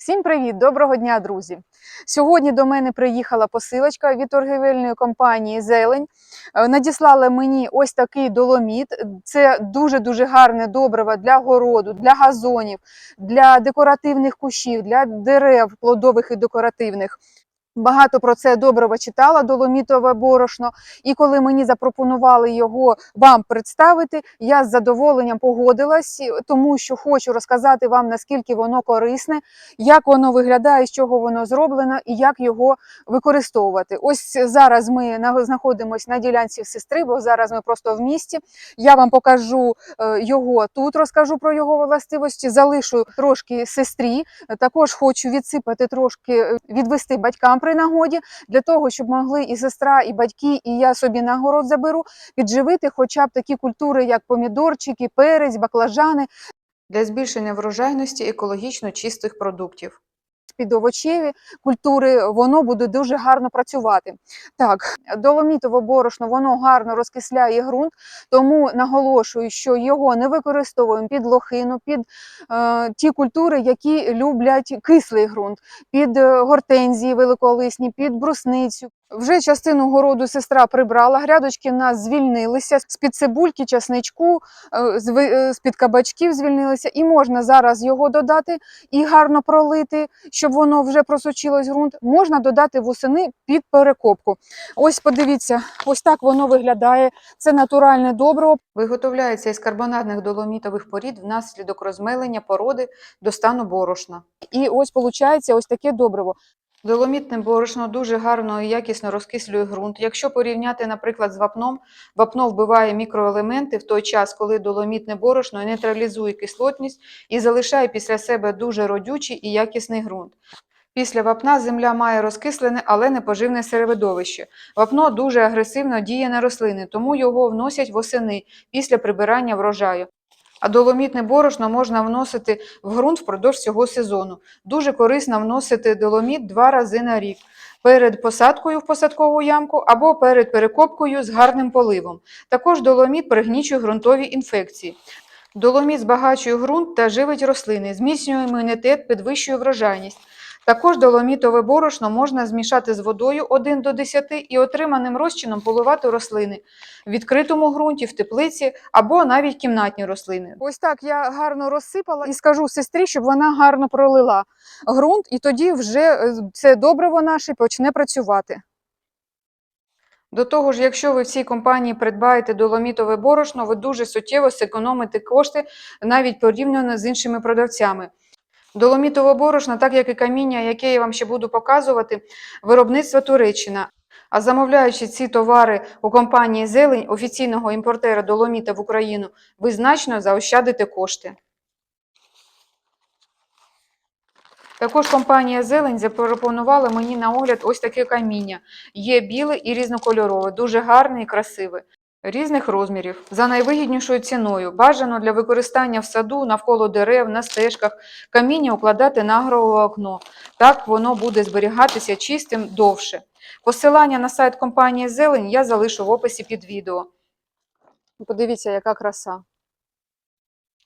Всім привіт, доброго дня, друзі! Сьогодні до мене приїхала посилочка від торгівельної компанії Зелень. Е, Надіслали мені ось такий доломіт. Це дуже-дуже гарне добриво для городу, для газонів, для декоративних кущів, для дерев плодових і декоративних. Багато про це добриво читала доломітове борошно, і коли мені запропонували його вам представити, я з задоволенням погодилась, тому що хочу розказати вам наскільки воно корисне, як воно виглядає, з чого воно зроблено і як його використовувати. Ось зараз ми знаходимося на ділянці сестри, бо зараз ми просто в місті. Я вам покажу е, його тут, розкажу про його властивості, залишу трошки сестрі. Також хочу відсипати трошки, е, відвести батькам при нагоді, для того, щоб могли і сестра, і батьки, і я собі на город заберу, підживити хоча б такі культури, як помідорчики, перець, баклажани, для збільшення врожайності екологічно чистих продуктів. Під овочеві культури, воно буде дуже гарно працювати. Так, доломітове борошно воно гарно розкисляє ґрунт, тому наголошую, що його не використовуємо під лохину, під е, ті культури, які люблять кислий ґрунт, під е, гортензії великолисні, під брусницю. Вже частину городу сестра прибрала, грядочки в нас звільнилися з-під цибульки, часничку, е, е, з-під кабачків звільнилися, і можна зараз його додати і гарно пролити, щоб воно вже просочилось ґрунт. Можна додати восени під перекопку. Ось подивіться, ось так воно виглядає. Це натуральне добриво. Виготовляється із карбонатних доломітових порід внаслідок розмелення породи до стану борошна. І ось виходить ось таке добриво. Доломітне борошно дуже гарно і якісно розкислює ґрунт. Якщо порівняти, наприклад, з вапном, вапно вбиває мікроелементи в той час, коли доломітне борошно нейтралізує кислотність і залишає після себе дуже родючий і якісний ґрунт. Після вапна земля має розкислене, але не поживне середовище. Вапно дуже агресивно діє на рослини, тому його вносять восени після прибирання врожаю. А доломітне борошно можна вносити в ґрунт впродовж цього сезону. Дуже корисно вносити доломіт два рази на рік. Перед посадкою в посадкову ямку або перед перекопкою з гарним поливом. Також доломіт пригнічує ґрунтові інфекції. Доломіт збагачує ґрунт та живить рослини, зміцнює імунітет, підвищує врожайність. Також доломітове борошно можна змішати з водою 1 до 10 і отриманим розчином поливати рослини в відкритому ґрунті, в теплиці або навіть кімнатні рослини. Ось так я гарно розсипала і скажу сестрі, щоб вона гарно пролила ґрунт, і тоді вже е, це добриво наше почне працювати. До того ж, якщо ви в цій компанії придбаєте доломітове борошно, ви дуже суттєво зекономите кошти навіть порівняно з іншими продавцями. Доломітове борошно, так як і каміння, яке я вам ще буду показувати, виробництво Туреччина. А замовляючи ці товари у компанії Зелень, офіційного імпортера доломіта в Україну, ви значно заощадите кошти. Також компанія Зелень запропонувала мені на огляд ось таке каміння. Є біле і різнокольорове, дуже гарне і красиве. Різних розмірів за найвигіднішою ціною. Бажано для використання в саду, навколо дерев, на стежках. Каміння укладати на агрове окно. Так воно буде зберігатися чистим довше. Посилання на сайт компанії Зелень я залишу в описі під відео. Подивіться, яка краса.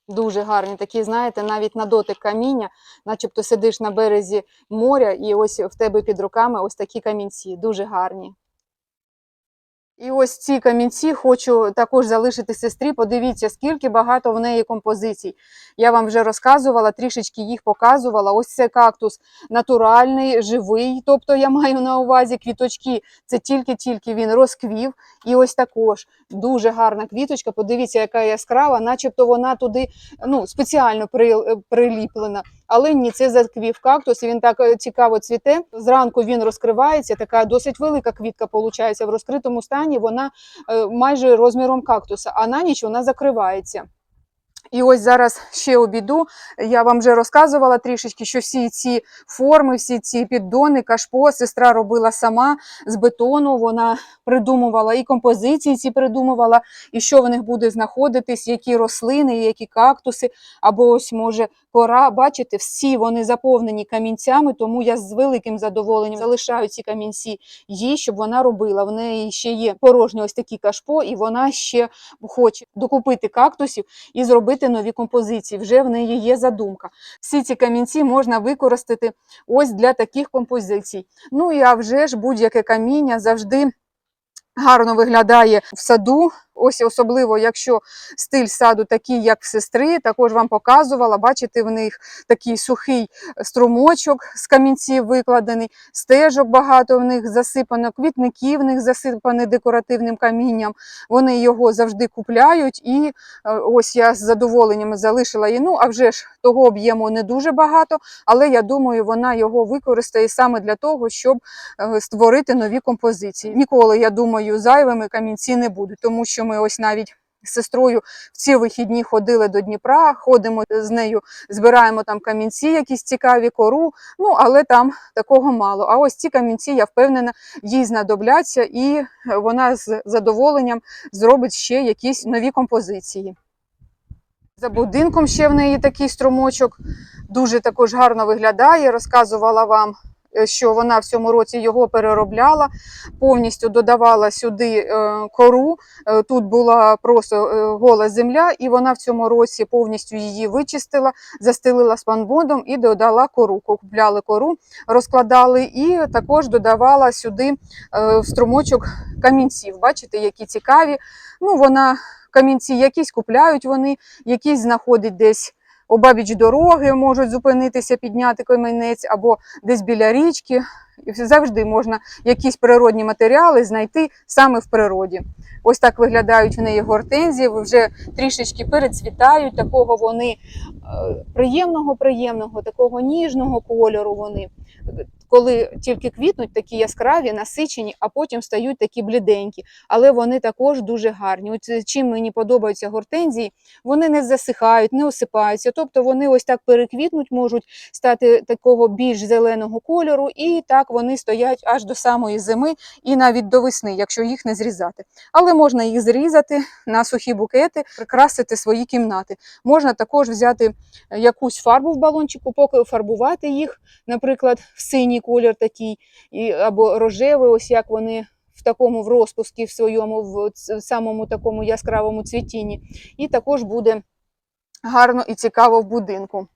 Дуже гарні, такі, знаєте, навіть на дотик каміння, начебто сидиш на березі моря, і ось в тебе під руками ось такі камінці, дуже гарні. І ось ці камінці хочу також залишити сестрі. Подивіться, скільки багато в неї композицій. Я вам вже розказувала, трішечки їх показувала. Ось це кактус натуральний, живий. Тобто я маю на увазі квіточки. Це тільки-тільки він розквів. І ось також дуже гарна квіточка. Подивіться, яка яскрава, начебто вона туди ну, спеціально при- приліплена. Але ні, це заквів кактус, він так е, цікаво цвіте. Зранку він розкривається, така досить велика квітка виходить. В розкритому стані вона е, майже розміром кактуса, а на ніч вона закривається. І ось зараз ще обіду. Я вам вже розказувала трішечки, що всі ці форми, всі ці піддони, кашпо сестра робила сама з бетону. Вона придумувала і композиції ці придумувала, і що в них буде знаходитись, які рослини, які кактуси, або ось може кора, бачите, всі вони заповнені камінцями, тому я з великим задоволенням залишаю ці камінці їй, щоб вона робила. В неї ще є порожні ось такі кашпо, і вона ще хоче докупити кактусів і зробити нові композиції. Вже в неї є задумка. Всі ці камінці можна використати ось для таких композицій. Ну і а вже ж будь-яке каміння завжди гарно виглядає в саду. Ось особливо, якщо стиль саду такий, як в сестри, також вам показувала. Бачите, в них такий сухий струмочок з камінців викладений, стежок багато в них засипано, квітники в них засипані декоративним камінням. Вони його завжди купляють. І е, ось я з задоволенням залишила її. Ну, а вже ж того об'єму не дуже багато, але я думаю, вона його використає саме для того, щоб е, створити нові композиції. Ніколи, я думаю, зайвими камінці не будуть, тому що ми ось навіть з сестрою в ці вихідні ходили до Дніпра, ходимо з нею, збираємо там камінці, якісь цікаві кору. Ну але там такого мало. А ось ці камінці, я впевнена, їй знадобляться, і вона з задоволенням зробить ще якісь нові композиції. За будинком ще в неї такий струмочок дуже також гарно виглядає. Розказувала вам, що вона в цьому році його переробляла, повністю додавала сюди е, кору. Е, Тут була просто е, гола земля, і вона в цьому році повністю її вичистила, застелила спанбондом і додала кору. Купляли кору, розкладали і також додавала сюди е, в струмочок камінців. Бачите, які цікаві. Ну, вона камінці якісь купляють вони, якісь знаходять десь обабіч дороги, можуть зупинитися, підняти камінець або десь біля річки. І завжди можна якісь природні матеріали знайти саме в природі. Ось так виглядають в неї гортензії, вже трішечки перецвітають, такого вони е, приємного, приємного, такого ніжного кольору вони. Коли тільки квітнуть, такі яскраві, насичені, а потім стають такі бліденькі. Але вони також дуже гарні. От е, чим мені подобаються гортензії, вони не засихають, не осипаються. Тобто вони ось так переквітнуть, можуть стати такого більш зеленого кольору, і так вони стоять аж до самої зими і навіть до весни, якщо їх не зрізати. Але можна їх зрізати на сухі букети, прикрасити свої кімнати. Можна також взяти е, якусь фарбу в балончику, поки фарбувати їх, наприклад, в синій колір такий, або рожевий, ось як вони. В такому в розпуску в своєму, в самому такому яскравому цвітінні. І також буде гарно і цікаво в будинку.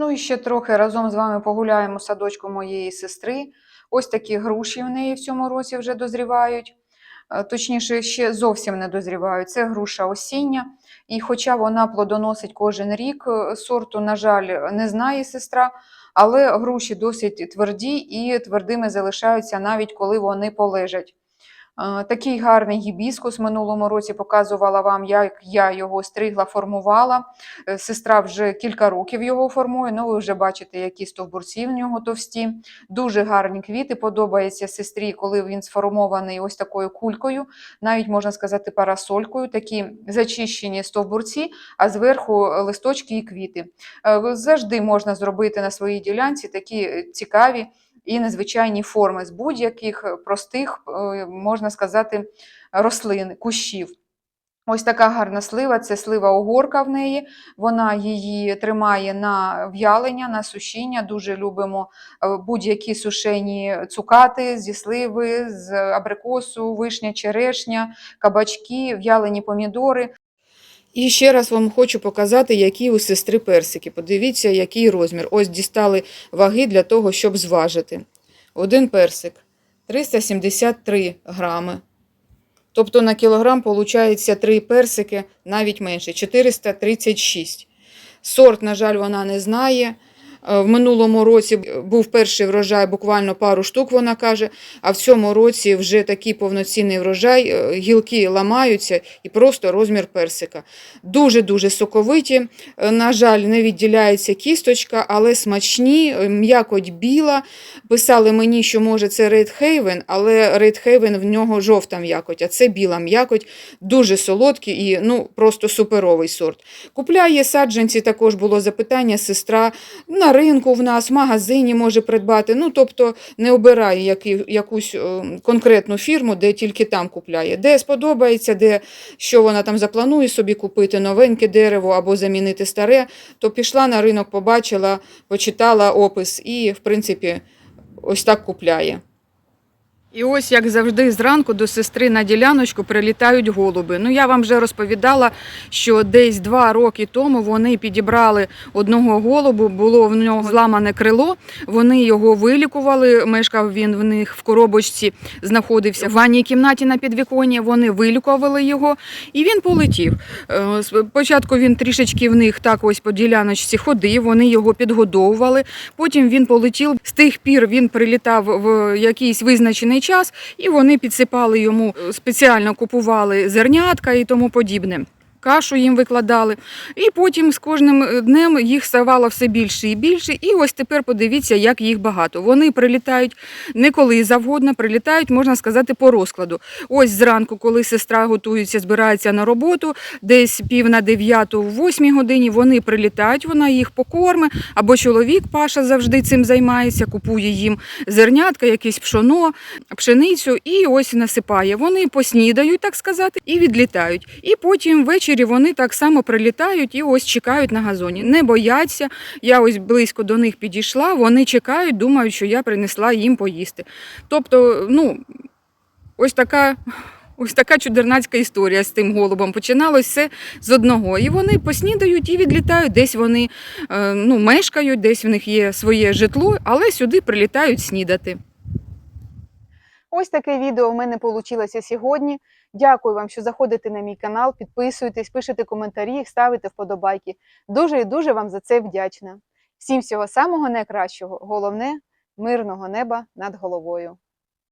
Ну і ще трохи разом з вами погуляємо в садочку моєї сестри. Ось такі груші в неї в цьому році вже дозрівають. Е, Точніше, ще зовсім не дозрівають. Це груша осіння. І хоча вона плодоносить кожен рік, е, сорту, на жаль, не знає сестра, але груші досить тверді і твердими залишаються навіть коли вони полежать. Е, Такий гарний гібіскус минулому році показувала вам, як я його стригла, формувала. Е, Сестра вже кілька років його формує. Ну, ви вже бачите, які стовбурці в нього товсті. Дуже гарні квіти. Подобається сестрі, коли він сформований ось такою кулькою, навіть можна сказати, парасолькою, такі зачищені стовбурці, а зверху листочки і квіти. Е, Завжди можна зробити на своїй ділянці такі цікаві і незвичайні форми з будь-яких е, простих, е, можна сказати, рослин, кущів. Ось така гарна слива, це слива угорка в неї. Вона її тримає на в'ялення, на сушіння. Дуже любимо е, будь-які сушені цукати зі сливи, з абрикосу, вишня, черешня, кабачки, в'ялені помідори. І ще раз вам хочу показати, які у сестри персики. Подивіться, який розмір. Ось дістали ваги для того, щоб зважити. Один персик 373 грами. Тобто на кілограм виходить 3 персики, навіть менше 436. Сорт, на жаль, вона не знає. Е, В минулому році був перший врожай, буквально пару штук, вона каже. А в цьому році вже такий повноцінний врожай, е, гілки ламаються і просто розмір персика. Дуже-дуже соковиті. Е, На жаль, не відділяється кісточка, але смачні, м'якоть біла. Писали мені, що може це Haven, але Haven в нього жовта м'якоть, а це біла м'якоть, дуже солодкий і ну, просто суперовий сорт. Купляє саджанці, також було запитання, сестра. На ринку в нас, в магазині може придбати. Ну, тобто не обирає які, якусь е, конкретну фірму, де тільки там купляє. Де сподобається, де що вона там запланує собі купити, новеньке дерево або замінити старе, то пішла на ринок, побачила, почитала опис і, в принципі, ось так купляє. І ось, як завжди, зранку до сестри на діляночку прилітають голуби. Ну, я вам вже розповідала, що десь два роки тому вони підібрали одного голубу, було в нього зламане крило. Вони його вилікували. Мешкав він в них в коробочці, знаходився в ванній кімнаті на підвіконні. Вони вилікували його, і він полетів. Е, Спочатку він трішечки в них так ось по діляночці ходив, вони його підгодовували. Потім він полетів. З тих пір він прилітав в якийсь визначений час, і вони підсипали йому е, спеціально купували зернятка і тому подібне. Кашу їм викладали, і потім з кожним е, днем їх ставало все більше і більше. І ось тепер подивіться, як їх багато. Вони прилітають не коли завгодно, прилітають, можна сказати, по розкладу. Ось зранку, коли сестра готується, збирається на роботу, десь пів на дев'яту, в восьмій годині вони прилітають, вона їх покорме, або чоловік Паша завжди цим займається, купує їм зернятка, якесь пшоно, пшеницю і ось насипає. Вони поснідають, так сказати, і відлітають. І потім ввечері вони так само прилітають і ось чекають на газоні. Не бояться. Я ось близько до них підійшла. Вони чекають, думають, що я принесла їм поїсти. Тобто, ну, ось така. Ось така чудернацька історія з тим голубом. Починалось все з одного. І вони поснідають і відлітають. Десь вони е, ну, мешкають, десь в них є своє житло, але сюди прилітають снідати. Ось таке відео в мене вийшло сьогодні. Дякую вам, що заходите на мій канал, підписуєтесь, пишете коментарі, ставите вподобайки. Дуже і дуже вам за це вдячна. Всім всього самого найкращого. Головне мирного неба над головою.